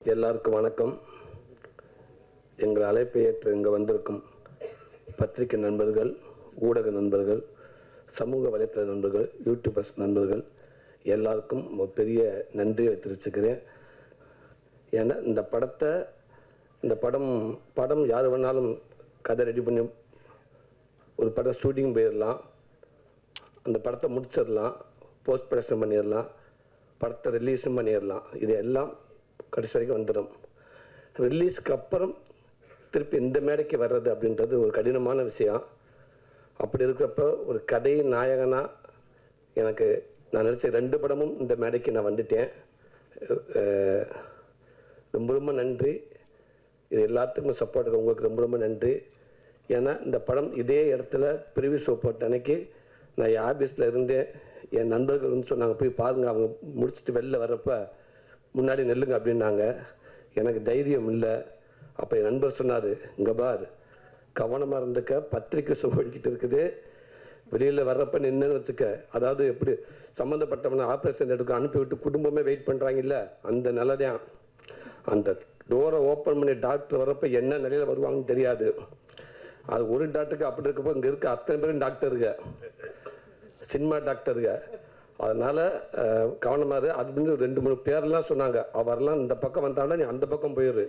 எல்லாருக்கும் வணக்கம். எங்கள் அழைப்பை ஏற்று இங்கே வந்திருக்கும் பத்திரிகை நண்பர்கள் ஊடக நண்பர்கள் சமூக வலைத்தள நண்பர்கள் யூடியூபர்ஸ் நண்பர்கள் எல்லாருக்கும் ஒரு பெரிய நன்றியை தெரிவிச்சுக்கிறேன். ஏன்னா இந்த படத்தை இந்த படம் படம் யார் வேணாலும் கதை ரெடி பண்ணி ஒரு படம் ஷூட்டிங் போயிடலாம் அந்த படத்தை முடிச்சிடலாம் போஸ்ட் ப்ரொடக்ஷன் பண்ணிடலாம் படத்தை ரிலீஸும் பண்ணிடலாம் இது எல்லாம் கடைசி வரைக்கும் வந்துடும். ரிலீஸ்க்கு அப்புறம் திருப்பி இந்த மேடைக்கு வர்றது அப்படின்றது ஒரு கடினமான விஷயம். அப்படி இருக்கிறப்போ ஒரு கதை நாயகனாக எனக்கு நான் நினச்ச ரெண்டு படமும் இந்த மேடைக்கு நான் வந்துட்டேன். ரொம்ப ரொம்ப நன்றி. இது எல்லாத்துக்கும் சப்போர்ட் உங்களுக்கு ரொம்ப ரொம்ப நன்றி. ஏன்னா இந்த படம் இதே இடத்துல பிரிவி ஷோ போட்ட அன்னைக்கு நான் என் ஆஃபீஸில் இருந்தேன். என் நண்பர்கள் வந்து சொன்னாங்க போய் பாருங்கள் அவங்க முடிச்சுட்டு வெளில வர்றப்போ முன்னாடி நெல்லுங்க அப்படின்னாங்க. எனக்கு தைரியம் இல்லை. அப்போ என் நண்பர் சொன்னார் இங்கே பார் கவனமாக இருந்துக்க பத்திரிக்கை ஷோ இருக்குது. வெளியில் வர்றப்ப நின்றுன்னு வச்சுக்க. அதாவது எப்படி சம்மந்தப்பட்டவனை ஆப்ரேஷன் எடுக்க அனுப்பிவிட்டு குடும்பமே வெயிட் பண்ணுறாங்கல்ல அந்த நிலதான். அந்த டோரை ஓப்பன் பண்ணி டாக்டர் வரப்போ என்ன நிலையில் வருவாங்கன்னு தெரியாது. அது ஒரு டாக்டருக்கு அப்படி இருக்கப்போ இங்கே இருக்க அத்தனை பேரும் டாக்டருங்க சினிமா டாக்டருங்க அதனால் கவனமாக கவனமா அப்படின்னு ரெண்டு மூணு பேர்லாம் சொன்னாங்க. அவர்லாம் இந்த பக்கம் வந்தாண்டா நீ அந்த பக்கம் போயிடு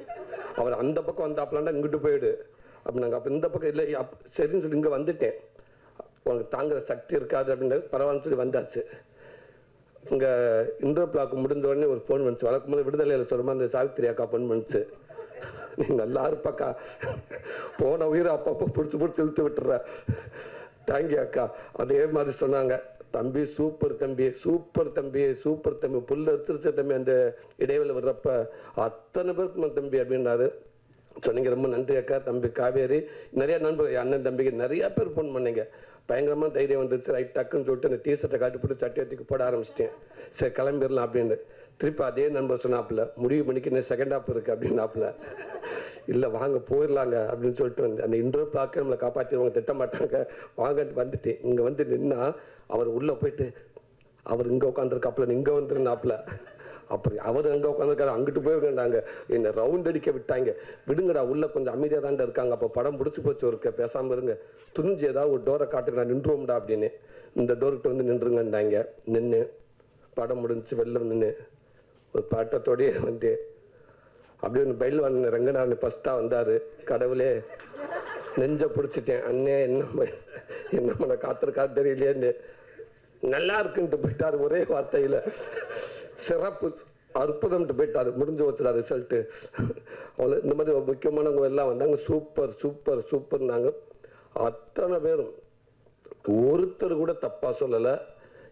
அவர் அந்த பக்கம் வந்தாப்லாண்டா இங்கிட்டு போயிடு. அப்படின்னாங்க. அப்போ இந்த பக்கம் இல்லை அப் சரின்னு சொல்லி இங்கே வந்துட்டேன். உனக்கு தாங்குற சக்தி இருக்காது அப்படின்றது பரவாயில்லன்னு சொல்லி வந்தாச்சு. இங்கே இன்டர் பிளாக் முடிஞ்ச உடனே ஒரு ஃபோன் வந்துச்சு. வழக்கம் போது விடுதலையில் சொல்லுமா அந்த சாவித்திரி அக்கா ஃபோன் பண்ணுச்சு நீ நல்லா இருப்பாக்கா போன உயிரை அப்பப்போ பிடிச்சி பிடிச்சி இழுத்து விட்டுற. தேங்க்யூ அக்கா. அதே மாதிரி சொன்னாங்க. தம்பி சூப்பர் தம்பி சூப்பர் தம்பி சூப்பர் தம்பி புல்ல அரிச்சிருச்ச தம்பி அந்த இடைவெளி வர்றப்ப அத்தனை பேருக்கு தம்பி அப்படின்னாரு. சொன்னீங்க ரொம்ப நன்றி அக்கா தம்பி காவேரி. நிறைய நண்பர்கள் என் அண்ணன் தம்பிக்கு நிறைய பேர் ஃபோன் பண்ணீங்க. பயங்கரமாக தைரியம் வந்துச்சு ரைட் டக்குன்னு சொல்லிட்டு அந்த டீஷர்ட்டை காட்டி போட்டு சட்டி தூக்கி போட ஆரம்பிச்சிட்டேன். சரி கிளம்பிடலாம் அப்படின்னு. திருப்பி அதே நண்பர் சொன்னாப்புல முடிவு பண்ணிக்கு இன்னும் செகண்ட் ஆஃப் இருக்கு அப்படின்னாப்புல. இல்லை வாங்க போயிடலாங்க அப்படின்னு சொல்லிட்டு வந்து அந்த இன்டர்வியூ பிளாக்க நம்மளை காப்பாற்றிடுவாங்க திட்ட மாட்டாங்க வாங்கன்ட்டு வந்துட்டேன். இங்கே வந்து நின்னா அவர் உள்ளே போயிட்டு அவர் இங்கே உட்காந்துருக்காப்புல இங்கே வந்துருந்தாப்புல. அப்படி அவர் அங்கே உட்காந்துருக்காரு அங்கிட்டு போயிருக்கேன்டாங்க. என்னை ரவுண்ட் அடிக்க விட்டாங்க. விடுங்கடா உள்ளே கொஞ்சம் அமைதியாக தாண்டா இருக்காங்க. அப்போ படம் பிடிச்சி போச்சு ஒருக்க பேசாமல் இருங்க. துணிஞ்சு ஏதாவது ஒரு டோரை காட்டுங்க நான் நின்றுவோம்டா அப்படின்னு. இந்த டோர்கிட்ட வந்து நின்றுங்கண்டாங்க நின்று படம் முடிஞ்சு வெளில நின்று ஒரு பாட்டத்தோடயே வந்து அப்படியே ஒன்று பயில் வந்த ரங்கநாதன் ஃபஸ்ட்டாக வந்தார். கடவுளே நெஞ்சை பிடிச்சிட்டேன். அண்ணே என்ன என்ன பண்ண காத்திருக்காரு தெரியலையேன்னு. நல்லா இருக்குன்ட்டு போயிட்டாரு ஒரே வார்த்தையில். சிறப்பு அற்புதம்ட்டு போயிட்டாரு. முடிஞ்சு வச்சுடா ரிசல்ட்டு அவ்வளோ இந்த மாதிரி முக்கியமானவங்க எல்லாம் வந்தாங்க. சூப்பர் சூப்பர் சூப்பர்னாங்க அத்தனை பேரும். ஒருத்தர் கூட தப்பாக சொல்லலை.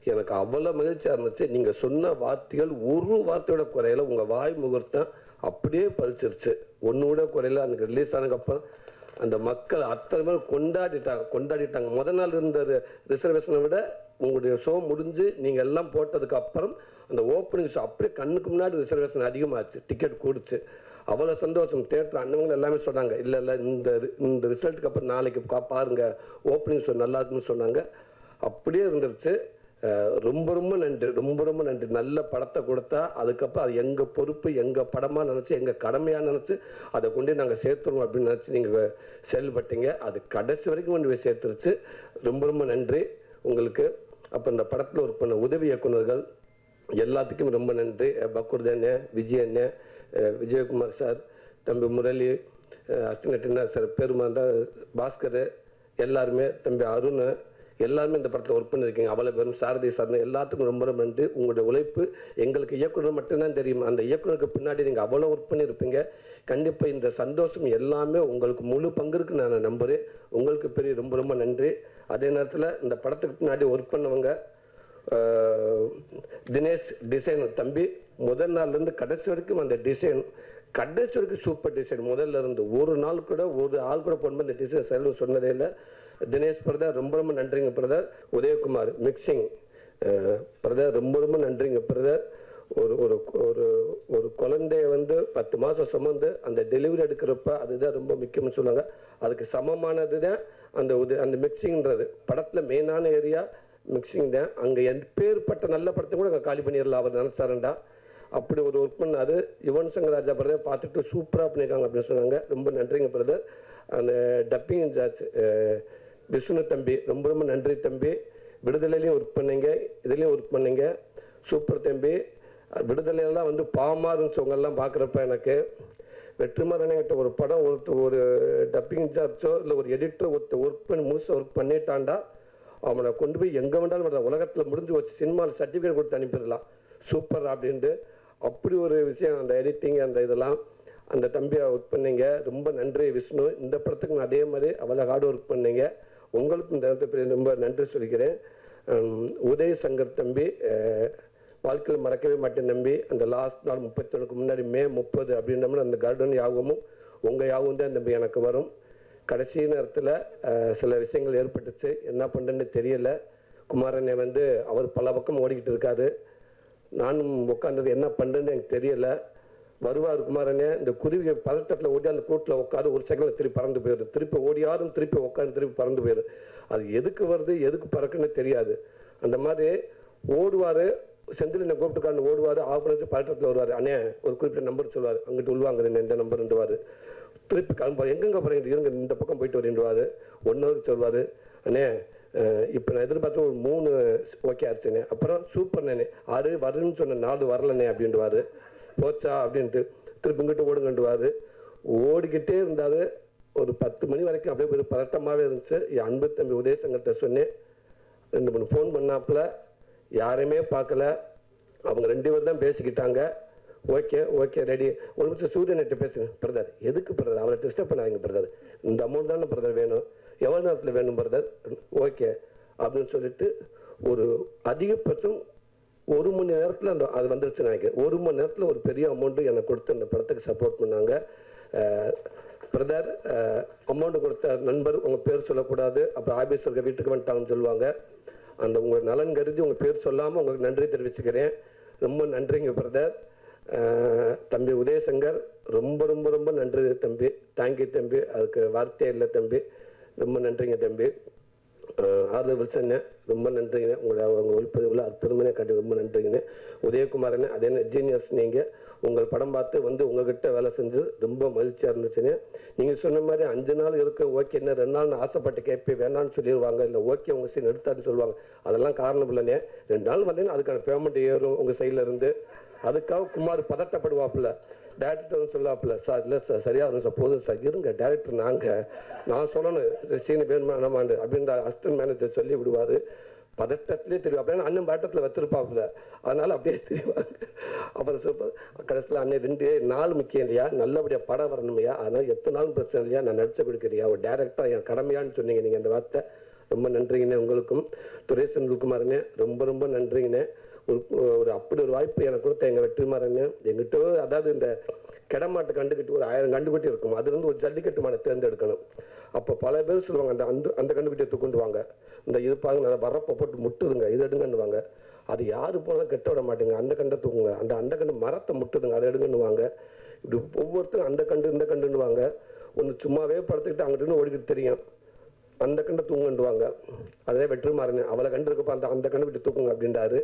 எனக்கு அவ்வளோ மகிழ்ச்சியாக இருந்துச்சு. நீங்கள் சொன்ன வார்த்தைகள் ஒரு வார்த்தையோட குறையில. உங்கள் வாய் முகூர்த்தம் அப்படியே பழிச்சிருச்சு. ஒன்று கூட குறையில. எனக்கு ரிலீஸ் ஆனதுக்கப்புறம் அந்த மக்கள் அத்தனை பேர் கொண்டாடிட்டாங்க கொண்டாடிட்டாங்க. முத நாள் இருந்த ரிசர்வேஷனை விட உங்களுடைய ஷோ முடிஞ்சு நீங்கள் எல்லாம் போட்டதுக்கு அப்புறம் அந்த ஓப்பனிங் ஷோ அப்படியே கண்ணுக்கு முன்னாடி ரிசர்வேஷன் அதிகமாச்சு டிக்கெட் கூடுச்சு. அவ்வளோ சந்தோஷம். தேட்டர் அண்ணவங்க எல்லாமே சொன்னாங்க இல்லை இல்லை இந்த இந்த ரிசல்ட்டுக்கு அப்புறம் நாளைக்கு பாருங்கள் ஓப்பனிங் ஷோ நல்லா இருக்குன்னு சொன்னாங்க. அப்படியே இருந்துருச்சு. ரொம்ப ரொம்ப நன்றி ரொம்ப ரொம்ப நன்றி. நல்ல படத்தை கொடுத்தா அதுக்கப்புறம் அது எங்கள் பொறுப்பு எங்கள் படமாக நினச்சி எங்கள் கடமையாக நினச்சி அதை கொண்டு நாங்கள் சேர்த்துருவோம் அப்படின்னு நினச்சி நீங்கள் செயல்பட்டீங்க. அது கடைசி வரைக்கும் கொண்டு போய் சேர்த்துருச்சு. ரொம்ப ரொம்ப நன்றி. உங்களுக்கு அப்போ இந்த படத்தில் ஒரு பண்ண உதவி இயக்குனர்கள் எல்லாத்துக்கும் ரொம்ப நன்றி. அஹ் அண்ணன், விஜய் அண்ணன் விஜயகுமார் சார் தம்பி முரளி அஹ் அஸ்டினட்டினா சார் பெருமாந்தா பாஸ்கர் எல்லாருமே தம்பி அருண் எல்லாருமே இந்த படத்தில் ஒர்க் பண்ணியிருக்கீங்க அவ்வளோ பேரும் சாரதி சார்ந்த எல்லாத்துக்கும் ரொம்ப ரொம்ப நன்றி. உங்களுடைய உழைப்பு எங்களுக்கு இயக்குனர் மட்டும்தான் தெரியும். அந்த இயக்குனருக்கு பின்னாடி நீங்கள் அவ்வளோ ஒர்க் பண்ணியிருப்பீங்க கண்டிப்பாக இந்த சந்தோஷம் எல்லாமே உங்களுக்கு முழு பங்கு இருக்குன்னு நான் நம்புகிறேன் உங்களுக்கு பெரிய ரொம்ப ரொம்ப நன்றி. அதே நேரத்தில் இந்த படத்துக்கு பின்னாடி ஒர்க் பண்ணவங்க தினேஷ் டிசைன் தம்பி முதல் நாள்லேருந்து கடைசி வரைக்கும் அந்த டிசைன் கடைசி வரைக்கும் சூப்பர் டிசைன் முதல்ல இருந்து ஒரு நாள் கூட ஒரு ஆள் கூட போன இந்த டிசைன் செலவு சொன்னதே இல்லை. தினேஷ் பிரதர் ரொம்ப ரொம்ப நன்றிங்க பிரதர். உதயகுமார் மிக்சிங். பிரதர் ரொம்ப ரொம்ப நன்றிங்க பிரதர். ஒரு ஒரு ஒரு ஒரு குழந்தைய வந்து பத்து மாதம் சுமந்து அந்த டெலிவரி எடுக்கிறப்ப அதுதான் ரொம்ப முக்கியம்னு சொல்லுவாங்க. அதுக்கு சமமானது தான் அந்த உத அந்த மிக்சிங்கிறது படத்தில் மெயினான ஏரியா மிக்சிங் தான் அங்கே எப்பேற்பட்ட நல்ல படத்தை கூட அங்கே காலி பண்ணிடலாம் அவர் நினச்சாருண்டா. அப்படி ஒரு ஒர்க் பண்ணாரு. யுவன் சங்கர் ராஜா பிரதர் பார்த்துட்டு சூப்பராக பண்ணியிருக்காங்க அப்படின்னு சொன்னாங்க. ரொம்ப நன்றிங்க பிரதர். அந்த டப்பிங் இன்சார்ஜ் விஷ்ணு தம்பி ரொம்ப ரொம்ப நன்றி தம்பி. விடுதலையிலையும் ஒர்க் பண்ணீங்க இதுலேயும் ஒர்க் பண்ணீங்க. சூப்பர் தம்பி. விடுதலையெல்லாம் வந்து பாவமாக இருந்துச்சவங்கெல்லாம் பார்க்குறப்ப எனக்கு. வெற்றிமாறன்கிட்ட ஒரு படம் ஒருத்த ஒரு டப்பிங் இன்சார்ஜோ இல்லை ஒரு எடிட்டர் ஒருத்தர் ஒர்க் பண்ணி முழுசாக ஒர்க் பண்ணிட்டாண்டா அவனை கொண்டு போய் எங்கே வேண்டாலும் விடலாம். உலகத்தில் முடிஞ்சு வச்சு சினிமாவில் சர்டிஃபிகேட் கொடுத்து அனுப்பிடலாம். சூப்பர் அப்படின்ட்டு. அப்படி ஒரு விஷயம் அந்த எடிட்டிங் அந்த இதெல்லாம். அந்த தம்பியை ஒர்க் பண்ணீங்க. ரொம்ப நன்றி விஷ்ணு. இந்த படத்துக்கு நான் அதே மாதிரி அவ்வளோ ஹார்டு ஒர்க் பண்ணீங்க. உங்களுக்கும் இந்த ரொம்ப நன்றி சொல்லிக்கிறேன் உதய சங்கர் தம்பி வாழ்க்கையில் மறக்கவே மாட்டேன் நம்பி அந்த லாஸ்ட் நாள் முப்பத்தொன்னுக்கு முன்னாடி மே முப்பது அப்படின்ற அந்த கார்டன் யாகமும் உங்கள் யாகம் தான் நம்பி எனக்கு வரும். கடைசி நேரத்தில் சில விஷயங்கள் ஏற்பட்டுச்சு. என்ன பண்ணுறேன்னு தெரியல. குமாரனை வந்து அவர் பல பக்கம் ஓடிக்கிட்டு இருக்காரு. நானும் உட்காந்தது என்ன பண்ணுறேன்னு எனக்கு தெரியலை. வருவார் குமாரனே இந்த குருவியை பதட்டத்தில் ஓடி அந்த கூட்டில் உட்காரு ஒரு செகண்டில் திருப்பி பறந்து போயிடும் திருப்பி ஓடியாரும் திருப்பி உட்காந்து திருப்பி பறந்து போயிடும் அது எதுக்கு வருது எதுக்கு பறக்குன்னு தெரியாது. அந்த மாதிரி ஓடுவார் செந்தில் கூப்பிட்டுக்காரன் ஓடுவார் ஆஃப் பதட்டத்தில் வருவார். அண்ணே ஒரு குறிப்பிட்ட நம்பர் சொல்லுவார். அங்கிட்டு உள்வாங்க இந்த நம்பர்ன்றவார் திருப்பி கிளம்புவார். எங்கெங்க போகிறீங்க இருங்க இந்த பக்கம் போயிட்டு வரேன்டுவார் ஒன் ஹவர் சொல்வார் அண்ணே இப்போ நான் எதிர்பார்த்த ஒரு மூணு ஓகே ஆச்சுண்ணே அப்புறம் சூப்பர் நானே. ஆறு வருன்னு சொன்ன நாலு வரலண்ணே அப்படின்ட்டுவாரு போச்சா அப்படின்ட்டு திருப்பி இங்கிட்டு ஓடுங்கண்டுவார் ஓடிக்கிட்டே இருந்தார். ஒரு பத்து மணி வரைக்கும் அப்படியே ஒரு பதட்டமாகவே இருந்துச்சு. என் அன்பு தம்பி உதயசங்கர்கிட்ட சொன்னேன். ரெண்டு மூணு ஃபோன் பண்ணாப்புல. யாரையுமே பார்க்கல. அவங்க ரெண்டு பேர் தான் பேசிக்கிட்டாங்க. Okay okay ready. ஒரு நிமிஷம் சூரியன்கிட்ட பேசுங்க. பிரதர் எதுக்கு பிரதர் அவரை டிஸ்டர்ப் பண்ணாதீங்க பிரதர் இந்த அமௌண்ட் தானே பிரதர் வேணும். எவ்வளோ நேரத்தில் வேணும் பிரதர் ஓகே அப்படின்னு சொல்லிட்டு ஒரு அதிகபட்சம் ஒரு மணி நேரத்தில் அந்த அது வந்துருச்சு நினைக்கிறேன். ஒரு மணி நேரத்தில் ஒரு பெரிய அமௌண்ட்டு எனக்கு கொடுத்து அந்த படத்துக்கு சப்போர்ட் பண்ணாங்க. பிரதர் அமௌண்ட்டு கொடுத்த நண்பர் உங்கள் பேர் சொல்லக்கூடாது. அப்புறம் ஆபீஸ் இருக்க வீட்டுக்கு வந்துட்டாங்கன்னு சொல்லுவாங்க. அந்த உங்கள் நலன் கருதி உங்கள் பேர் சொல்லாமல் உங்களுக்கு நன்றி தெரிவிச்சுக்கிறேன். ரொம்ப நன்றிங்க பிரதர் தம்பி உதயசங்கர் ரொம்ப ரொம்ப ரொம்ப நன்றி தம்பி. தேங்க்யூ தம்பி. அதுக்கு வார்த்தையே இல்லை தம்பி. ரொம்ப நன்றிங்க தம்பி. ஆறுதல் வில்சண்ணே ரொம்ப நன்றிங்க. உங்களை உங்கள் ஒளிப்பதிவில் அற்புதமான காட்டி ரொம்ப நன்றிங்கண்ணே உதயகுமாரண்ணே அதே ஜீனியஸ் நீங்கள் உங்கள் படம் பார்த்து வந்து உங்ககிட்ட வேலை செஞ்சு ரொம்ப மகிழ்ச்சியாக இருந்துச்சுன்னு நீங்கள் சொன்ன மாதிரி அஞ்சு நாள் இருக்க ஓகே. என்ன ரெண்டு நாள்னு ஆசைப்பட்டு கேட்பே வேணான்னு சொல்லிடுவாங்க இல்லை ஓகே உங்கள் சீன் எடுத்தான்னு சொல்லுவாங்க. அதெல்லாம் காரணம் இல்லைண்ணே ரெண்டு நாள் வந்தீங்கன்னா அதுக்கான பேமெண்ட் ஏறும் உங்கள் சைடில் இருந்து. அதுக்காக குமார் பதட்டப்படுவாப்புல. டேரக்டர் சொல்லாப்புல சார் இல்லை சார் சரியாக வரும் சார் போதும் சார் இருங்க டேரக்டர் நாங்கள் நான் சொல்லணும் சீனி வேணுமா வேணாமாண்டு அப்படின்ற அசிஸ்டன்ட் மேனேஜர் சொல்லி விடுவார். பதட்டத்திலே தெரியும் அப்படின்னா அண்ணன் பதட்டத்தில் வச்சிருப்பாப்புல. அதனால அப்படியே தெரிவாங்க அப்புறம் சூப்பர் கடைசியில் அண்ணன் ரெண்டு நாள் முக்கியம் இல்லையா? நல்லபடியாக படம் வரணுமையா அதனால் எத்தனை நாளும் பிரச்சனை இல்லையா? நான் நடிச்சு கொடுக்குறியா? ஒரு டேரக்டராக என் கடமையான்னு சொன்னீங்க நீங்கள் அந்த வார்த்தை. ரொம்ப நன்றிங்கண்ணே உங்களுக்கும். துரை செந்தில்குமாரண்ணே ரொம்ப ரொம்ப நன்றிங்கண்ணே. ஒரு ஒரு அப்படி ஒரு வாய்ப்பு எனக்கு கொடுத்த எங்கள் வெற்றிமாறன் எங்கிட்ட அதாவது இந்த கிடமாட்டை கண்டுக்கிட்டு ஒரு ஆயிரம் கண்டுக்குட்டி இருக்கும். அதுலேருந்து ஒரு ஜல்லிக்கட்டு மாடை தேர்ந்தெடுக்கணும். அப்போ பல பேர் சொல்லுவாங்க அந்த அந்த அந்த கண்டுக்குட்டியை தூக்குண்டு வாங்க. இந்த இது பாருங்க நல்லா வரப்பை போட்டு முட்டுதுங்க இது எடுங்கன்னுவாங்க அது யார் போனாலும் கெட்ட விட மாட்டேங்க. அந்த கண்டை தூக்குங்க. அந்த அந்த கண்டு மரத்தை முட்டுதுங்க அதை எடுங்கன்னுவாங்க இப்படி ஒவ்வொருத்தரும் அந்த கண்டு இந்த கண்டுன்னுவாங்க ஒன்று சும்மாவே படுத்துக்கிட்டு அங்கிட்டு ஓடிக்கிட்டு தெரியும். அந்த கண்டை தூங்குண்டுவாங்க அதே வெற்றிமாறன் அவளை கண்டு இருக்கப்ப அந்த அந்த கண்டு விட்டு தூக்குங்க அப்படின்றாரு.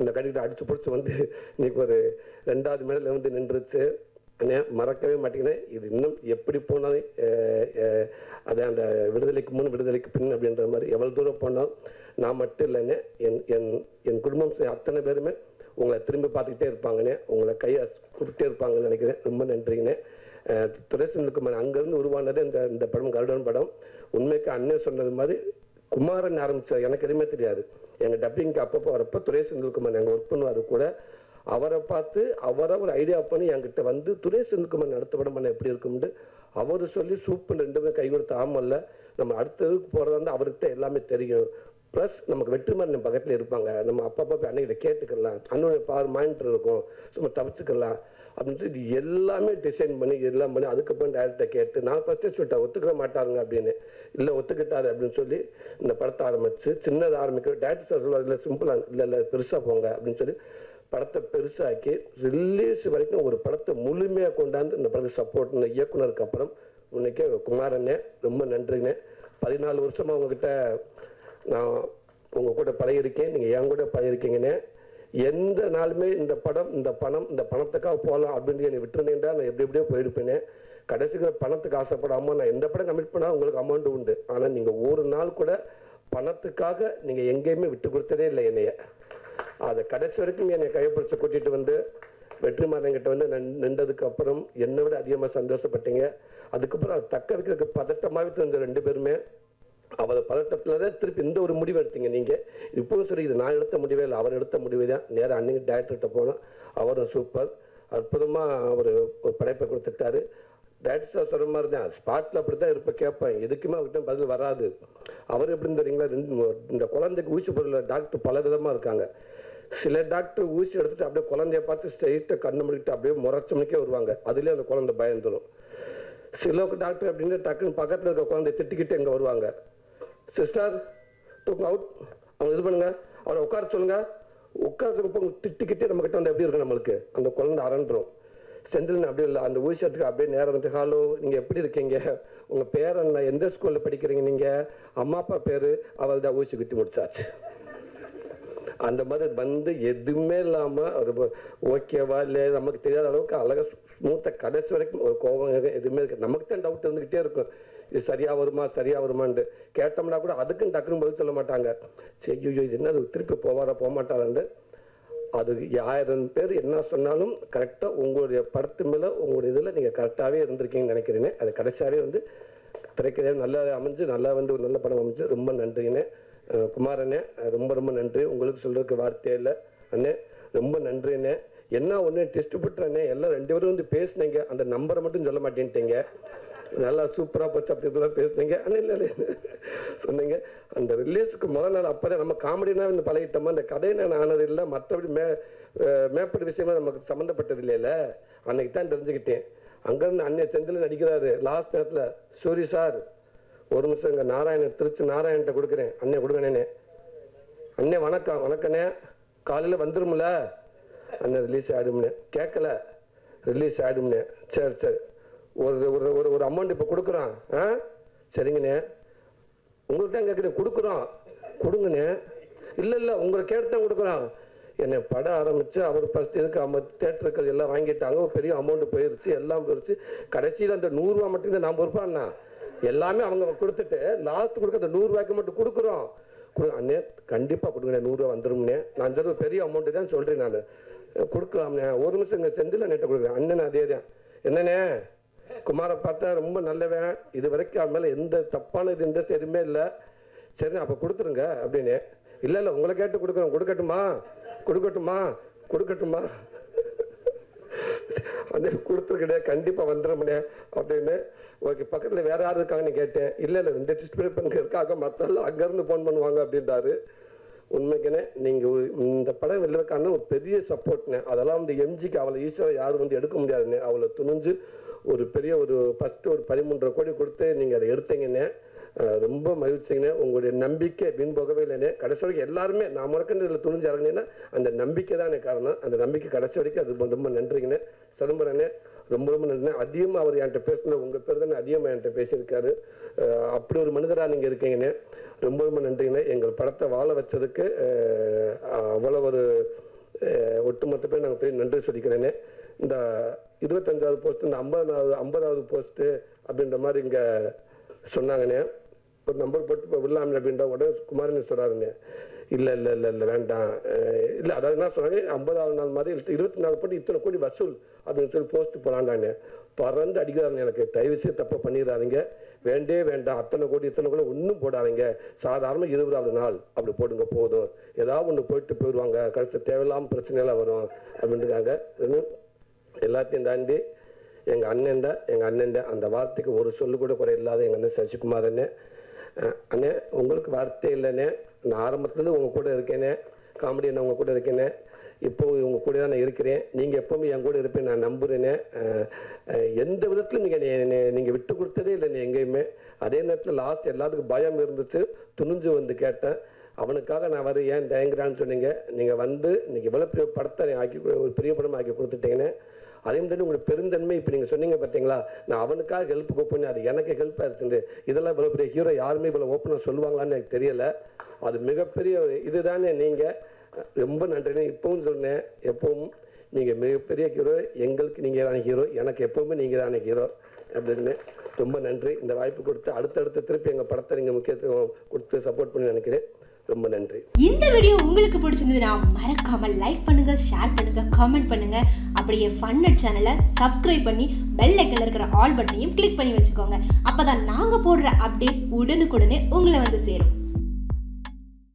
அந்த கடிக்கிட்ட அடித்து பிடிச்சி வந்து இன்னைக்கு ஒரு ரெண்டாவது மேடையில் வந்து நின்றுச்சு. மறக்கவே மாட்டேங்கிறேன் இது இன்னும் எப்படி போனாலும் அஹ், அது அந்த விடுதலைக்கு முன் விடுதலைக்கு பின் அப்படின்ற மாதிரி எவ்வளோ தூரம் போனாலும் நான் மட்டும் இல்லைண்ணே என் என் என் குடும்பம் அத்தனை பேருமே உங்களை திரும்பி பார்த்துக்கிட்டே இருப்பாங்கண்ணே உங்களை கையை கொடுத்துட்டே இருப்பாங்கன்னு நினைக்கிறேன். ரொம்ப நன்றிங்கண்ணே துரைசன் துரை அங்கேருந்து உருவானது இந்த இந்த படம் கருடன் படம். உண்மைக்கு அண்ணன் சொன்னது மாதிரி குமாரன் ஆரம்பித்தார் எனக்கு எதுவுமே தெரியாது. எங்கள் டப்பிங்க்கு அப்பப்போ வரப்போ துரை செந்தில்குமார் நாங்கள் ஒர்க் பண்ணுவார் கூட. அவரை பார்த்து அவரை ஒரு ஐடியா பண்ணி என்கிட்ட வந்து துரை செந்தில்குமார் நடத்த படம் பண்ண எப்படி இருக்கும்னு? அவர் சொல்லி சூப்பர் ரெண்டு பேரும் கை கொடுத்து ஆமல்ல. நம்ம அடுத்ததுக்கு போகிறதா இருந்தால் அவர்கிட்ட எல்லாமே தெரியும். ப்ளஸ் நமக்கு வெற்றிமாறன் பக்கத்தில் இருப்பாங்க. நம்ம அப்பப்போ போய் அன்னைக்கிட்ட கேட்டுக்கலாம். அண்ணனுடைய பார் மாயின்ட்டு இருக்கும். சும்மா தவிச்சுக்கலாம். அப்படின்னு சொல்லி இது எல்லாமே டிசைன் பண்ணி எல்லாம் பண்ணி அதுக்கப்புறம் டேரக்டரை கேட்டு நான் ஃபஸ்ட்டே சொல்லிட்டேன் ஒத்துக்கிற மாட்டாருங்க அப்படின்னு. இல்லை ஒத்துக்கிட்டாரு அப்படின்னு சொல்லி இந்த படத்தை ஆரம்பிச்சு சின்னதாக ஆரம்பிக்கிற டேரக்டர் சார் சொல்லுவார் இல்லை சிம்பிளாக இல்லை இல்லை பெருசாக போங்க அப்படின்னு சொல்லி படத்தை பெருசாக்கி ரிலீஸ் வரைக்கும் ஒரு படத்தை முழுமையாக கொண்டாந்து இந்த படத்துக்கு சப்போர்ட் இந்த இயக்குனருக்கு அப்புறம் இன்னைக்கு குமாரண்ணே ரொம்ப நன்றிண்ணே பதினாலு வருஷமாக உங்ககிட்ட நான் உங்கள் கூட பழகிருக்கேன் நீங்கள் என் கூட பழகிருக்கீங்கண்ணே எந்த நாளுமே இந்த படம் இந்த பணம் இந்த பணத்துக்காக போகலாம் அப்படின்னு என்னை விட்டுருந்தேன்டா நான் எப்படி எப்படியோ போயிருப்பேனே. கடைசிக்கு பணத்துக்கு ஆசைப்படாமல் நான் எந்த படம் கமிட் பண்ணால் உங்களுக்கு அமௌண்ட் உண்டு. ஆனால் நீங்கள் ஒரு நாள் கூட பணத்துக்காக நீங்கள் எங்கேயுமே விட்டு கொடுத்ததே இல்லை என்னைய. அதை கடைசி வரைக்கும் என்னை கைப்பிடிச்சு கூட்டிகிட்டு வந்து வெற்றிமாறன் கிட்ட வந்து நின்றதுக்கு அப்புறம் என்னை விட அதிகமாக சந்தோஷப்பட்டீங்க. அதுக்கப்புறம் அது தக்க வைக்கிறதுக்கு பதட்டமாகவே தெரிஞ்ச ரெண்டு பேருமே அவரை பதட்டத்தில் தான் திருப்பி இந்த ஒரு முடிவு எடுத்தீங்க நீங்கள் இப்போவும் சரி இது நான் எடுத்த முடிவே இல்லை அவர் எடுத்த முடிவு தான். நேராக அன்னைக்கு டேரக்டர்கிட்ட போனோம். அவரும் சூப்பர் அற்புதமாக அவர் ஒரு படைப்பை கொடுத்துட்டாரு. டேரக்டர் சார் சொல்கிற மாதிரி தான் ஸ்பாட்டில் அப்படி தான் இருப்ப கேட்பேன். எதுக்குமே அவர்கிட்ட பதில் வராது. அவர் எப்படின்னு தெரியுங்களா ரெண்டு இந்த குழந்தைக்கு ஊசி பொருளில் டாக்டர் பல விதமாக இருக்காங்க. சில டாக்டர் ஊசி எடுத்துகிட்டு அப்படியே குழந்தைய பார்த்து ஸ்ட்ரைட்டாக கண்ணு முடிக்கிட்டு அப்படியே முறைச்சமனுக்கே வருவாங்க. அதுலேயே அந்த குழந்தை பயந்துடும் சில டாக்டர் அப்படின்னு டக்குன்னு பக்கத்தில் இருக்க குழந்தைய திட்டிக்கிட்டு இங்கே வருவாங்க. சிஸ்டர் தூக்கம் அவுட் அவங்க இது பண்ணுங்க. அவரை உட்கார சொல்லுங்க. உட்காரத்துக்கு திட்டிக்கிட்டே நம்ம கிட்ட வந்து எப்படி இருக்கு நம்மளுக்கு? அந்த குழந்தை அரண்டுரும் செந்தில் அப்படி இல்லை. அந்த ஊசி அப்படியே நேரம் வந்து ஹலோ நீங்கள் எப்படி இருக்கீங்க? உங்கள் பேர் என்ன? எந்த ஸ்கூலில் படிக்கிறீங்க நீங்கள் அம்மா அப்பா பேர் அவள் தான் ஊசி குத்தி முடிச்சாச்சு. அந்த மாதிரி வந்து எதுவுமே இல்லாமல் ஒரு ஓகேவா இல்லை நமக்கு தெரியாத அளவுக்கு அழகாக ஸ்மூத்தாக கடைசி வரைக்கும் ஒரு கோபம் எதுவுமே இருக்கு. நமக்கு தான் டவுட் இருந்துக்கிட்டே இருக்கும். இது சரியா வருமா சரியா வருமான்ட்டு. கேட்டோம்னா கூட அதுக்கும் டக்குன்னு பதில் சொல்ல மாட்டாங்க. சரி இது என்ன திருப்பி போவாரா போக மாட்டாரான்னு அது ஆயிரம் பேர் என்ன சொன்னாலும் கரெக்டாக உங்களுடைய படத்து மேலே உங்களுடைய இதில் நீங்கள் கரெக்டாகவே இருந்திருக்கீங்கன்னு நினைக்கிறீங்க அது கடைசியாகவே வந்து திரைக்கதையாக நல்லா அமைஞ்சு நல்லா வந்து ஒரு நல்ல படம் அமைஞ்சு ரொம்ப நன்றிங்கண்ணே. குமாரண்ணே ரொம்ப ரொம்ப நன்றி. உங்களுக்கு சொல்கிறதுக்கு வார்த்தையே இல்லை. அண்ணே ரொம்ப நன்றிண்ணே. என்ன ஒன்று டெஸ்ட் பண்ணுறேன்னே எல்லாம் ரெண்டு பேரும் வந்து பேசினீங்க. அந்த நம்பரை மட்டும் சொல்ல மாட்டேன்ட்டீங்க. நல்லா சூப்பராக போச்சு அப்படி இப்படிலாம் பேசுனீங்க. ஆனால் இல்லை இல்லை சொன்னீங்க. அந்த ரிலீஸுக்கு முதல் நாள் அப்போ நம்ம காமெடினா இந்த பழகிட்டோமா? அந்த கதை நான் ஆனது இல்லை. மற்றபடி மே அஹ் மேற்பட்ட விஷயமா நமக்கு சம்மந்தப்பட்டது இல்லைல்ல. அன்னைக்கு தான் தெரிஞ்சுக்கிட்டேன். அங்கேருந்து அன்னைய செந்தில் நடிக்கிறாரு. லாஸ்ட் நேரத்தில் சூரி சார் ஒரு நிமிஷம் இங்கே நாராயணன் திருச்சி நாராயண்கிட்ட கொடுக்குறேன். அண்ணே கொடுங்கண்ணே அண்ணே. வணக்கம் வணக்கண்ணே காலையில் வந்துரும்ல? அண்ணன் ரிலீஸ் ஆகிடும்னே கேட்கல. ரிலீஸ் ஆகிடும்னே சரி சரி. ஒரு ஒரு ஒரு ஒரு அமௌண்ட் இப்போ கொடுக்குறோம் ஆ? சரிங்கண்ணே. உங்கள்கிட்ட கேட்குறேன் கொடுக்குறோம் கொடுங்கண்ணே. இல்லை இல்லை உங்களை கேட்டு தான் கொடுக்குறோம் என்னை படம் ஆரம்பித்து அவர் ஃபஸ்ட் இதுக்கு அம்ம தேட்டருக்கள் எல்லாம் வாங்கிட்டாங்க. ஒரு பெரிய அமௌண்ட் போயிருச்சு எல்லாம் போயிருச்சு. கடைசியில் அந்த நூறுரூவா மட்டும் தான் நான் எல்லாமே அவங்க கொடுத்துட்டு லாஸ்ட் கொடுக்க அந்த நூறுரூவாய்க்கு மட்டும் கொடுக்குறோம். கொடு அண்ணே கண்டிப்பாக கொடுங்கண்ணே நூறுரூவா வந்துடும்ண்ணே நான் சொல்ற பெரிய அமௌண்ட்டு தான் சொல்கிறேன் நான். கொடுக்கலாம்ண்ணே. ஒரு நிமிஷம் இங்கே செந்தில் நேற்று கொடுக்குறேன். அண்ணன் அதே தான். என்னண்ணே? குமாரை பார்த்தா ரொம்ப நல்லவன். இது வரைக்கும் அவன் மேலே எந்த தப்பான இது இன்ட்ரெஸ்ட் எதுவுமே இல்லை. சரி அப்போ கொடுத்துருங்க அப்படின்னு. இல்லை இல்லை உங்களை கேட்டு கொடுக்குறோம். கொடுக்கட்டுமா? கொடுக்கட்டுமா? கொடுக்கட்டுமா? அதே கொடுத்துருக்கடே கண்டிப்பாக வந்துடும்னே அப்படின்னு. ஓகே பக்கத்தில் வேற யார் இருக்காங்கன்னு கேட்டேன். இல்லை இல்லை ரெண்டு டிஸ்பிளே பங்கு இருக்காங்க. மற்றெல்லாம் அங்கேருந்து ஃபோன் பண்ணுவாங்க அப்படின்றாரு. உண்மைக்குனே நீங்கள் இந்த படம் வெளிவக்கான ஒரு பெரிய சப்போர்ட்னே அதெல்லாம் வந்து எம்ஜிக்கு அவளை ஈஸியாக யாரும் வந்து எடுக்க முடியாதுன்னு அவளை துணிஞ்சு ஒரு பெரிய ஒரு ஃபஸ்ட்டு ஒரு பதிமூன்றரை கோடி கொடுத்து நீங்கள் அதை எடுத்தீங்கன்னே ரொம்ப மகிழ்ச்சிங்கண்ணே உங்களுடைய நம்பிக்கை வீண் போகவே இல்லைண்ணே கடைசி வரைக்கும் எல்லாருமே நான் முறக்கண்டு இதில் துணிஞ்சு இறங்கினேன்னா அந்த நம்பிக்கை தான் எனக்கு காரணம். அந்த நம்பிக்கை கடைசி வரைக்கும் அது ரொம்ப- ரொம்ப நன்றிங்கண்ணே சிதம்பரண்ணே ரொம்ப ரொம்ப நன்றி அதிகமாக அவர் என்கிட்ட பேசின உங்கள் பேர் தானே அதிகமாக என்கிட்ட பேசியிருக்காரு. அப்படி ஒரு மனிதராக நீங்கள் இருக்கீங்கண்ணே ரொம்ப ரொம்ப நன்றிங்கண்ணே எங்கள் படத்தை வாழ வச்சதுக்கு அவ்வளோ ஒரு ஒட்டுமொத்த பேர் நாங்கள் போய் நன்றி சொல்லிக்கிறேன்னே. இந்த இருபத்தஞ்சாவது போஸ்ட் இந்த ஐம்பதாவது ஐம்பதாவது போஸ்ட்டு அப்படின்ற மாதிரி இங்கே சொன்னாங்கண்ணே. ஒரு நம்பர் போட்டு இப்போ விடலாமே அப்படின்ற உடனே குமாரன் சொல்கிறாருங்க இல்லை இல்லை இல்லை இல்லை வேண்டாம். இல்லை அதாவது என்ன சொன்னாங்க? ஐம்பதாவது நாள் மாதிரி இருபத்தி நாலு போட்டு இத்தனை கோடி வசூல் அப்படின்னு சொல்லி போஸ்ட் போலாண்டாங்க பறந்து அடிக்கிறாங்க எனக்கு. தயவு செய்து தப்பை பண்ணிடுறாருங்க வேண்டே வேண்டாம். அத்தனை கோடி இத்தனை கோடி ஒன்றும் போடாதீங்க. சாதாரண இருபதாவது நாள். அப்படி போடுங்க போதும். ஏதாவது ஒன்று போயிட்டு போயிடுவாங்க கடைசி தேவையில்லாமல் பிரச்சனையெல்லாம் வரும் அப்படின்றாங்க இன்னும் எல்லாத்தையும் தாண்டி எங்கள் அண்ணன் தான் எங்கள் அண்ணன் தான் அந்த வார்த்தைக்கு ஒரு சொல்லு கூட குறை இல்லாத எங்கள் அண்ணன் சசிகுமார் அண்ணன் அண்ணே உங்களுக்கு வார்த்தை இல்லைண்ணே. நான் ஆரம்பத்துலேருந்து உங்கள் கூட இருக்கேனே. காமெடி நான் உங்கள் கூட இருக்கேனே. இப்போ உங்கள் கூட தான் நான் இருக்கிறேன். நீங்கள் எப்போவுமே என் கூட இருப்பேன் நான் நம்புகிறேனே எந்த விதத்திலும் நீங்கள் நீங்கள் விட்டு கொடுத்ததே இல்லை எங்கேயுமே. அதே நேரத்தில் லாஸ்ட் எல்லாத்துக்கும் பயம் இருந்துச்சு. துணிஞ்சு வந்து கேட்டேன். அவனுக்காக நான் வர ஏன் தயங்குறான்னு சொன்னீங்க. நீங்கள் வந்து இன்னைக்கு இவ்வளோ பெரிய படத்தை ஆக்கி கொடு- ஒரு பெரிய படம் ஆக்கி கொடுத்துட்டீங்கன்னு அதே மாதிரி உங்களுக்கு பெருந்தன்மை இப்போ நீங்கள் சொன்னீங்க பார்த்தீங்களா நான் அவனுக்காக ஹெல்ப் கூப்பிட்டு அது எனக்கு ஹெல்ப் ஆயிடுச்சு இதெல்லாம் இவ்வளோ பெரிய ஹீரோ யாருமே இவ்வளோ ஓப்பனாக சொல்லுவாங்களான்னு எனக்கு தெரியலை. அது மிகப்பெரிய ஒரு இதுதானே நீங்கள் ரொம்ப நன்றின்னு இப்பவும் சொன்னேன் எப்பவும் நீங்கள் மிகப்பெரிய ஹீரோ எங்களுக்கு நீங்கள் தான ஹீரோ எனக்கு எப்பவுமே நீங்கள் தான ஹீரோ அப்படின்னு ரொம்ப நன்றி. இந்த வாய்ப்பு கொடுத்து அடுத்தடுத்து திருப்பி எங்கள் படத்தை நீங்கள் முக்கியத்துவம் கொடுத்து சப்போர்ட் பண்ணி நினைக்கிறேன். ரொம்ப நன்றி. இந்த வீடியோ உங்களுக்கு பிடிச்சிருந்ததுன்னா மறக்காம லைக் பண்ணுங்க ஷேர் பண்ணுங்க காமெண்ட் பண்ணுங்க. அப்படியே ஃபன்னட் சேனலை சப்ஸ்கிரைப் பண்ணி பெல் ஐக்கன்ல இருக்கிற ஆல் பட்டனையும் கிளிக் பண்ணி வச்சுக்கோங்க. அப்பதான் நாங்க போடுற அப்டேட்ஸ் உடனுக்குடனே உங்களை வந்து சேரும்.